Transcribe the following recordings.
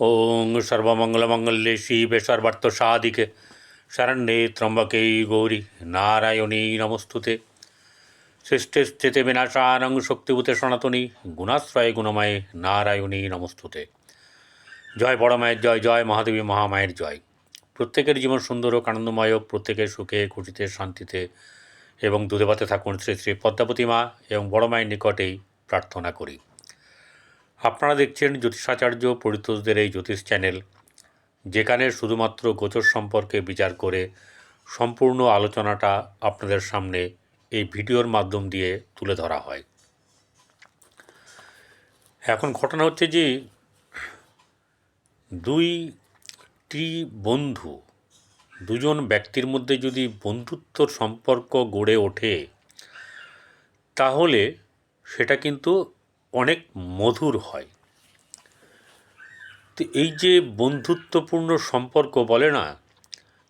ওং সর্বমঙ্গলমঙ্গলে শিবে সর্বার্থ সাধিকে শরণ্যে ত্রম্বকে গৌরী নারায়ণী নমস্তুতে সৃষ্টে স্থিতে বিনাশানং শক্তিভূতে সনাতনী গুণাশ্রয় গুণময়ে নারায়ণী নমস্তুতে জয় বড় মায়ের জয় জয় মহাদেবী মহামায়ের জয় প্রত্যেকের জীবন সুন্দর ও আনন্দময় প্রত্যেকের সুখে খুশিতে শান্তিতে এবং দুধে ভাতে থাকুন শ্রী শ্রী পদ্মাবতী মা এবং বড় মায়ের নিকটেই প্রার্থনা করি। আপনারা দেখছেন জ্যোতিষাচার্য পরিতোষদের এই জ্যোতিষ চ্যানেল, যেখানে শুধুমাত্র গোচর সম্পর্কে বিচার করে সম্পূর্ণ আলোচনাটা আপনাদের সামনে এই ভিডিওর মাধ্যম দিয়ে তুলে ধরা হয়। এখন ঘটনা হচ্ছে যে, দুইটি বন্ধু, দুজন ব্যক্তির মধ্যে যদি বন্ধুত্বর সম্পর্ক গড়ে ওঠে, তাহলে সেটা কিন্তু অনেক মধুর হয়। তো এই যে বন্ধুত্বপূর্ণ সম্পর্ক বলে না,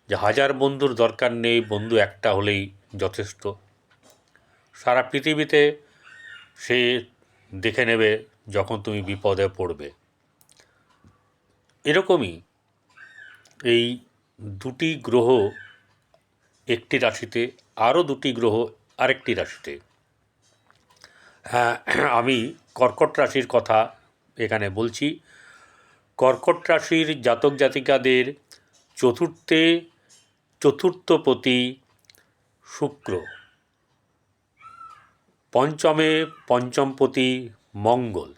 যে হাজার বন্ধুর দরকার নেই, বন্ধু একটা হলেই যথেষ্ট। সারা পৃথিবীতে সে দেখে নেবে যখন তুমি বিপদে পড়বে। এরকমই এই দুটি গ্রহ একটি রাশিতে, আরও দুটি গ্রহ আরেকটি রাশিতে। আমি কর্কট রাশির কথা এখানে বলছি। কর্কট রাশির জাতক জাতিকাদের চতুর্থে চতুর্থপতি শুক্র। পঞ্চমে পঞ্চমপতি মঙ্গল।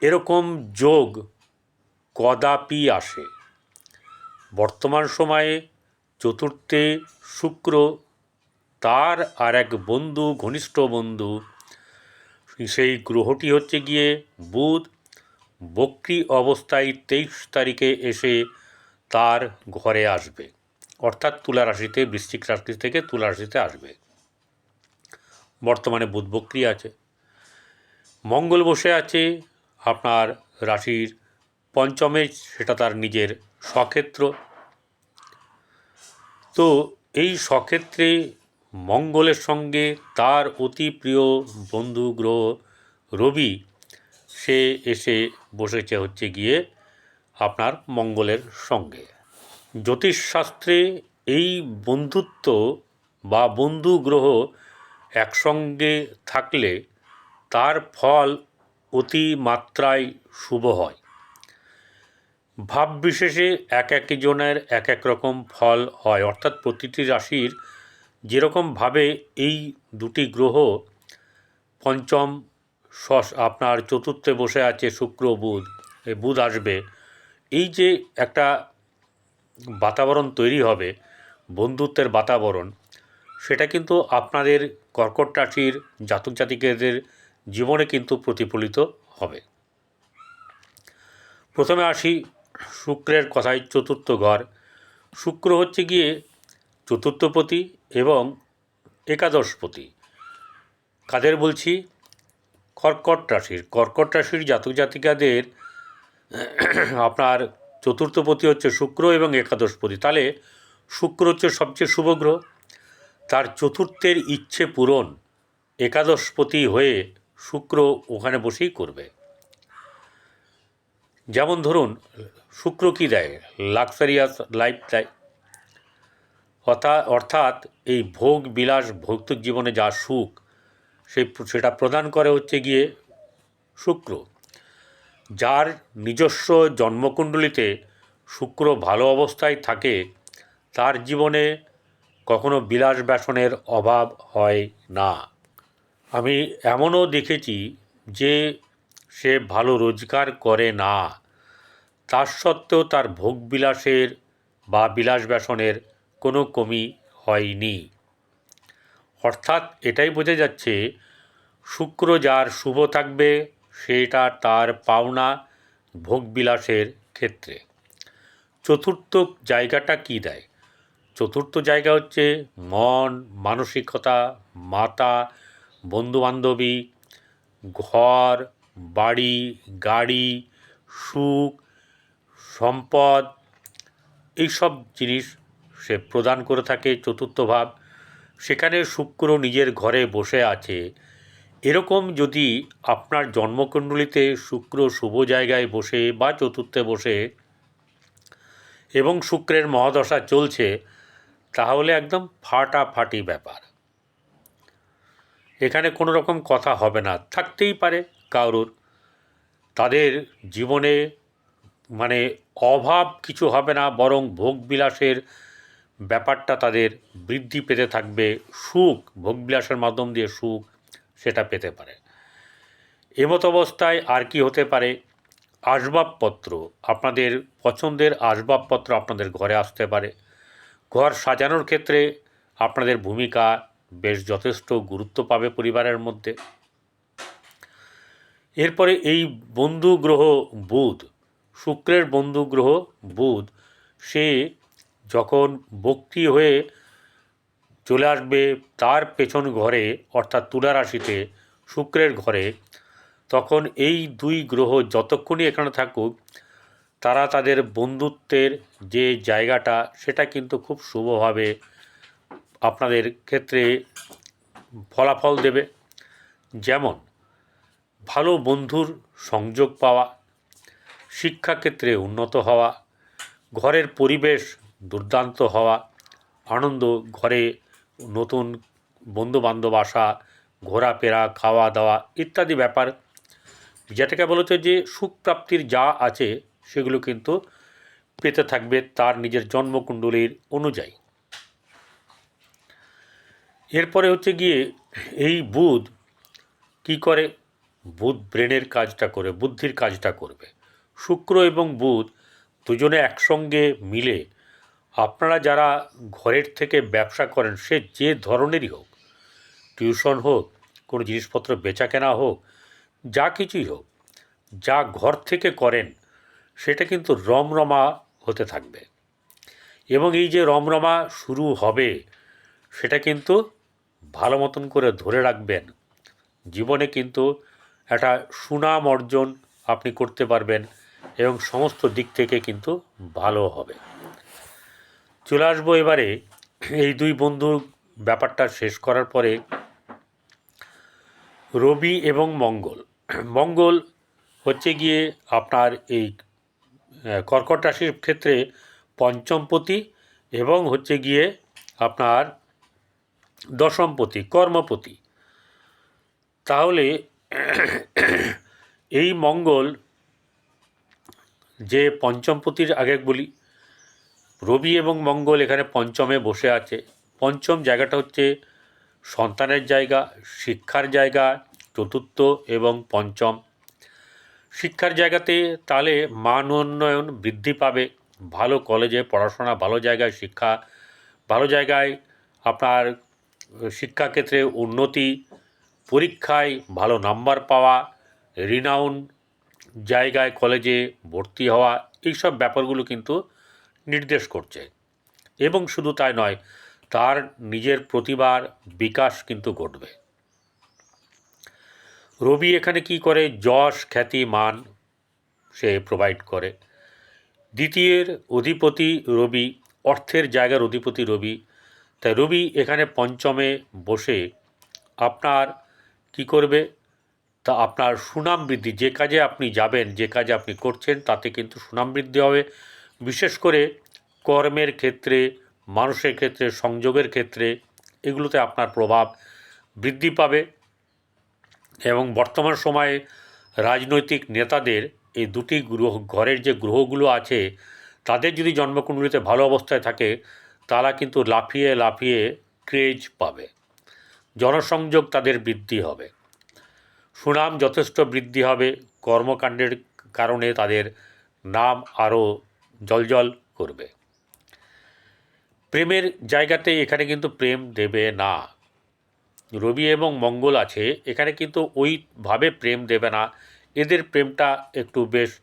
এরকম যোগ কদাপি আসে। বর্তমান সময়ে চতুর্থে শুক্র, তার আর এক বন্ধু, ঘনিষ্ঠ বন্ধু সেই গ্রহটি হচ্ছে গিয়ে বুধ। বক্রি অবস্থায় তেইশ তারিখে এসে তার ঘরে আসবে। অর্থাৎ তুলা রাশিতে, বৃশ্চিক রাশি থেকে তুলা রাশিতে আসবে। বর্তমানে বুধ বক্রি আছে। মঙ্গল বসে আছে আপনার রাশির পঞ্চমে, সেটা তার নিজের স্বক্ষেত্র। তো এই স্বক্ষেত্রে মঙ্গলের সঙ্গে তার অতি প্রিয় বন্ধু গ্রহ রবি, সে এসে বসেছে হচ্ছে গিয়ে আপনার মঙ্গলের সঙ্গে। জ্যোতিষশাস্ত্রে এই বন্ধুত্ব বা বন্ধু গ্রহ একসঙ্গে থাকলে তার ফল অতি মাত্রায় শুভ হয়। ভাব বিশেষে এক একজনের এক এক রকম ফল হয়, অর্থাৎ প্রতিটি রাশির যেরকমভাবে এই দুটি গ্রহ পঞ্চম ষষ্ঠ আপনার চতুর্থে বসে আছে শুক্র বুধ বুধ আসবে। এই যে একটা বাতাবরণ তৈরি হবে, বন্ধুত্বের বাতাবরণ, সেটা কিন্তু আপনাদের কর্কট রাশির জাতক জাতিকেদের জীবনে কিন্তু প্রতিফলিত হবে। প্রথমে আসি শুক্রের কথায় চতুর্থ ঘর। শুক্র হচ্ছে গিয়ে চতুর্থপতি এবং একাদশপতি। কাদের বলছি? কর্কট রাশির। কর্কট রাশির জাতক জাতিকাদের আপনার চতুর্থপতি হচ্ছে শুক্র এবং একাদশপতি। তাহলে শুক্র হচ্ছে সবচেয়ে শুভ গ্রহ। তার চতুর্থের ইচ্ছে পূরণ একাদশপতি হয়ে শুক্র ওখানে বসেই করবে। যেমন ধরুন, শুক্র কী দেয়? লাক্সারিয়াস লাইফ দেয়। অর্থাৎ অর্থাৎ এই ভোগ বিলাস ভৌতিক জীবনে যা সুখ, সেই সেটা প্রদান করে হচ্ছে গিয়ে শুক্র। যার নিজস্ব জন্মকুণ্ডলিতে শুক্র ভালো অবস্থায় থাকে, তার জীবনে কখনো বিলাস ব্যাসনের অভাব হয় না। আমি এমনও দেখেছি যে সে ভালো রোজগার করে না। তার সত্ত্বেও তার ভোগ বিলাসের বা বিলাস ব্যাসনের কোনো কমি হয়নি। অর্থাৎ এটাই বোঝা যাচ্ছে, শুক্র যার শুভ থাকবে, সেটা তার পাওনা ভোগবিলাসের ক্ষেত্রে। চতুর্থ জায়গাটা কী দেয়? চতুর্থ জায়গা হচ্ছে মন, মানসিকতা, মাতা, বন্ধুবান্ধবী, ঘর, বাড়ি, গাড়ি, সুখ, সম্পদ, এইসব জিনিস সে প্রদান করে থাকে, চতুর্থ ভাব। সেখানে শুক্র নিজের ঘরে বসে আছে। এরকম যদি আপনার জন্মকুণ্ডলিতে শুক্র শুভ জায়গায় বসে বা চতুর্থে বসে এবং শুক্রের মহাদশা চলছে, তাহলে একদম ফাটাফাটি ব্যাপার। এখানে কোনো রকম কথা হবে না, থাকতেই পারে কারোর। তাদের জীবনে মানে অভাব কিছু হবে না, বরং ভোগবিলাসের ব্যাপারটা তাদের বৃদ্ধি পেতে থাকবে, সুখ, ভোগবিলাসের মাধ্যম দিয়ে সুখ সেটা পেতে পারে। এমত অবস্থায় আর কি হতে পারে? আসবাবপত্র, আপনাদের পছন্দের আসবাবপত্র আপনাদের ঘরে আসতে পারে। ঘর সাজানোর ক্ষেত্রে আপনাদের ভূমিকা বেশ যথেষ্ট গুরুত্ব পাবে পরিবারের মধ্যে। এরপরে এই বন্ধু গ্রহ বুধ, শুক্রের বন্ধু গ্রহ বুধ, সে যখন বক্রি হয়ে চলে আসবে তার পেছন ঘরে, অর্থাৎ তুলা রাশিতে, শুক্রের ঘরে, তখন এই দুই গ্রহ যতক্ষণই এখানে থাকুক, তারা তাদের বন্ধুত্বের যে জায়গাটা, সেটা কিন্তু খুব শুভভাবে আপনাদের ক্ষেত্রে ফলাফল দেবে। যেমন, ভালো বন্ধুর সংযোগ পাওয়া, শিক্ষাক্ষেত্রে উন্নত হওয়া, ঘরের পরিবেশ দুর্দান্ত হওয়া, আনন্দ, ঘরে নতুন বন্ধুবান্ধব আসা, ঘোরাফেরা খাওয়া দাওয়া ইত্যাদি ব্যাপার। যেটাকে বলেছে যে সুখ প্রাপ্তির যা আছে সেগুলো কিন্তু পেতে থাকবে তার নিজের জন্মকুণ্ডলীর অনুযায়ী। এরপরে হচ্ছে গিয়ে এই বুধ কি করে? বুধ ব্রেনের কাজটা করে, বুদ্ধির কাজটা করবে। শুক্র এবং বুধ দুজনে একসঙ্গে মিলে আপনারা যারা ঘরের থেকে ব্যবসা করেন, সে যে ধরনেরই হোক, টিউশন হোক, কোনো জিনিসপত্র বেচা কেনা হোক, যা কিছুই হোক, যা ঘর থেকে করেন, সেটা কিন্তু রমরমা হতে থাকবে। এবং এই যে রমরমা শুরু হবে, সেটা কিন্তু ভালো মতন করে ধরে রাখবেন। জীবনে কিন্তু একটা সুনাম অর্জন আপনি করতে পারবেন এবং সমস্ত দিক থেকে কিন্তু ভালো হবে। চলে আসব এবারে। এই দুই বন্ধুর ব্যাপারটা শেষ করার পরে রবি এবং মঙ্গল। মঙ্গল হচ্ছে গিয়ে আপনার এই কর্কট রাশির ক্ষেত্রে পঞ্চমপতি এবং হচ্ছে গিয়ে আপনার দশমপতি, কর্মপতি। তাহলে এই মঙ্গল যে পঞ্চমপতির আগে বলি রবি এবং মঙ্গল এখানে পঞ্চমে বসে আছে। পঞ্চম জায়গাটা হচ্ছে সন্তানের জায়গা, শিক্ষার জায়গা, চতুর্থ এবং পঞ্চম। শিক্ষার জায়গাতে তাহলে মান উন্নয়ন বৃদ্ধি পাবে। ভালো কলেজে পড়াশোনা, ভালো জায়গায় শিক্ষা, ভালো জায়গায় আপনার শিক্ষাক্ষেত্রে উন্নতি, পরীক্ষায় ভালো নাম্বার পাওয়া রিনাউন জায়গায় কলেজে ভর্তি হওয়া, এইসব ব্যাপারগুলো কিন্তু নির্দেশ করছে। এবং শুধু তাই নয়, তার নিজের প্রতিভার বিকাশ কিন্তু ঘটবে। রবি এখানে কি করে যশ, খ্যাতি, মান সে প্রোভাইড করে। দ্বিতীয়ের অধিপতি রবি, অর্থের জায়গার অধিপতি রবি। তাই রবি এখানে পঞ্চমে বসে আপনার কি করবে? তা আপনার সুনাম বৃদ্ধি, যে কাজে আপনি যাবেন, যে কাজে আপনি করছেন, তাতে কিন্তু সুনাম বৃদ্ধি হবে। বিশেষ করে কর্মের ক্ষেত্রে, মানুষের ক্ষেত্রে, সংযোগের ক্ষেত্রে এগুলোতে আপনার প্রভাব বৃদ্ধি পাবে এবং বর্তমান সময়ে রাজনৈতিক নেতাদের এই দুটি গ্রহ, ঘরের যে গ্রহগুলো আছে, তাদের যদি জন্মকুণ্ডলিতে ভালো অবস্থায় থাকে, তারা কিন্তু লাফিয়ে লাফিয়ে ক্রেজ পাবে। জনসংযোগ তাদের বৃদ্ধি হবে। সুনাম যথেষ্ট বৃদ্ধি হবে। কর্মকাণ্ডের কারণে তাদের নাম আরও জলজল করবে। প্রেমের জায়গাতে এখানে কিন্তু প্রেম দেবে না। রবি এবং মঙ্গল আছে, এখানে কিন্তু ওইভাবে প্রেম দেবে না। এদের প্রেমটা একটু বেশ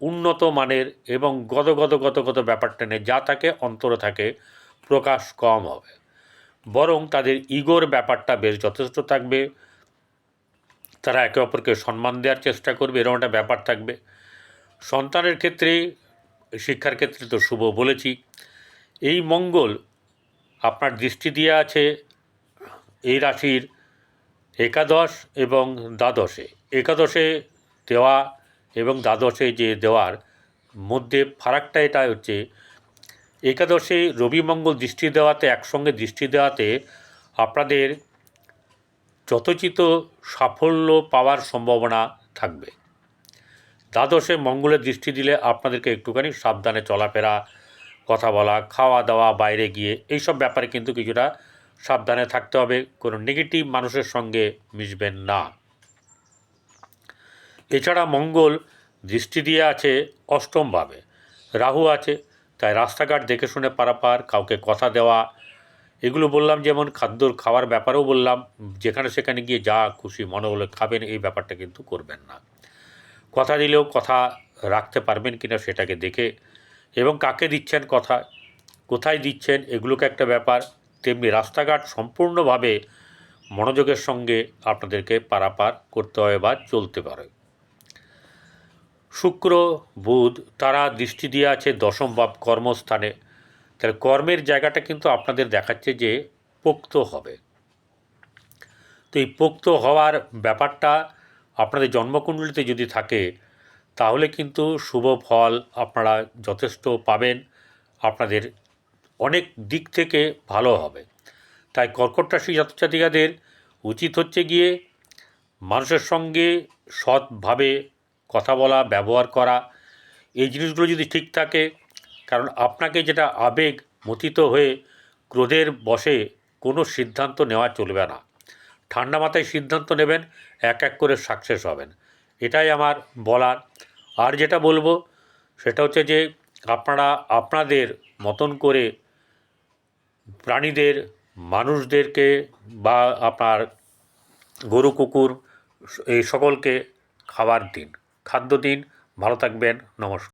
উন্নত মানের এবং গদ গদ গত গত ব্যাপারটা নেই যা থাকে অন্তরে থাকে, প্রকাশ কম হবে। বরং তাদের ইগোর ব্যাপারটা বেশ যথেষ্ট থাকবে। তারা একে অপরকে সম্মান দেওয়ার চেষ্টা করবে, এরকম একটা ব্যাপার থাকবে। সন্তানের ক্ষেত্রে শিক্ষার ক্ষেত্রে তো শুভ বলেছি। এই মঙ্গল আপনার দৃষ্টি দিয়ে আছে এই রাশির একাদশ এবং দ্বাদশে। একাদশে দেওয়া এবং দ্বাদশে যে দেওয়ার মধ্যে ফারাকটা এটা হচ্ছে, একাদশে রবি মঙ্গল দৃষ্টি দেওয়াতে, একসঙ্গে দৃষ্টি দেওয়াতে আপনাদের যথোচিত সাফল্য পাওয়ার সম্ভাবনা থাকবে। দ্বাদশে মঙ্গলের দৃষ্টি দিলে আপনাদেরকে একটুখানি সাবধানে চলাফেরা, কথা বলা, খাওয়া দাওয়া, বাইরে গিয়ে এইসব ব্যাপারে কিন্তু কিছুটা সাবধানে থাকতে হবে। কোনো নেগেটিভ মানুষের সঙ্গে মিশবেন না। এছাড়া মঙ্গল দৃষ্টি দিয়ে আছে অষ্টমভাবে। রাহু আছে, তাই রাস্তাঘাট দেখে শুনে পারাপার, কাউকে কথা দেওয়া, এগুলো বললাম যেমন খাদ্যর খাওয়ার ব্যাপারেও বললাম, যেখানে সেখানে গিয়ে যা খুশি মনে হলে খাবেন, এই ব্যাপারটা কিন্তু করবেন না। কথা দিলেও কথা রাখতে পারবেন কিনা সেটাকে দেখে এবং কাকে দিচ্ছেন কথা, কোথায় দিচ্ছেন, এগুলোকে একটা ব্যাপার, তেমনি রাস্তাঘাট সম্পূর্ণভাবে মনোযোগের সঙ্গে আপনাদেরকে পারাপার করতে হয় বা চলতে পারে। শুক্র, বুধ, তারা দৃষ্টি দিয়ে আছে দশম ভাব কর্মস্থানে। তাহলে কর্মের জায়গাটা কিন্তু আপনাদের দেখাচ্ছে যে পোক্ত হবে। তো এই পোক্ত হওয়ার ব্যাপারটা আপনাদের জন্মকুণ্ডলিতে যদি থাকে, তাহলে কিন্তু শুভ ফল আপনারা যথেষ্ট পাবেন। আপনাদের অনেক দিক থেকে ভালো হবে। তাই কর্কট রাশি ছাত্রছাত্রীদের উচিত হচ্ছে গিয়ে মানুষের সঙ্গে সৎভাবে কথা বলা, ব্যবহার করা। এই জিনিসগুলো যদি ঠিক থাকে, কারণ আপনাকে যেটা আবেগ মথিত হয়ে ক্রোধের বশে কোনো সিদ্ধান্ত নেওয়া চলবে না। ঠান্ডা মাথায় সিদ্ধান্ত নেবেন, এক এক করে সাকসেস হবেন। এটাই আমার বলার। আর যেটা বলব, সেটা হচ্ছে যে আপনারা, আপনাদের মতন করে প্রাণীদের, মানুষদেরকে বা আপনার গরু, কুকুর, এই সকলকে খাবার দিন, খাদ্য দিন। ভালো থাকবেন, নমস্কার।